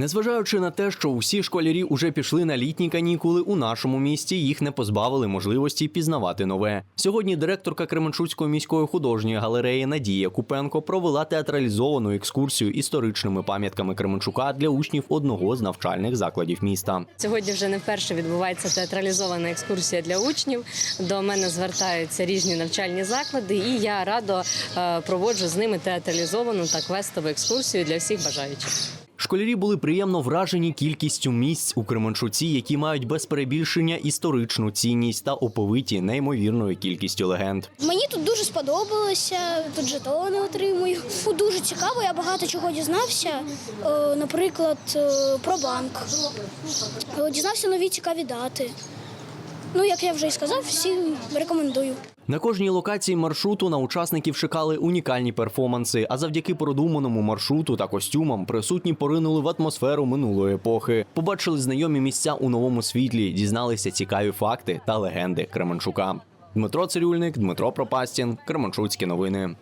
Незважаючи на те, що усі школярі уже пішли на літні канікули, у нашому місті їх не позбавили можливості пізнавати нове. Сьогодні директорка Кременчуцької міської художньої галереї Надія Купенко провела театралізовану екскурсію історичними пам'ятками Кременчука для учнів одного з навчальних закладів міста. Сьогодні вже не вперше відбувається театралізована екскурсія для учнів. До мене звертаються різні навчальні заклади, і я радо е, проводжу з ними театралізовану та квестову екскурсію для всіх бажаючих. Школярі були приємно вражені кількістю місць у Кременчуці, які мають без перебільшення історичну цінність та оповиті неймовірною кількістю легенд. Мені тут дуже сподобалося, тут жетони отримую. Дуже цікаво, я багато чого дізнався. Е, Наприклад, е, про банк. Е, Дізнався нові цікаві дати. Ну, як я вже і сказав, всім рекомендую. На кожній локації маршруту на учасників чекали унікальні перформанси. А завдяки продуманому маршруту та костюмам присутні поринули в атмосферу минулої епохи. Побачили знайомі місця у новому світлі, дізналися цікаві факти та легенди Кременчука. Дмитро Цирюльник, Дмитро Пропастін, Кременчуцькі новини.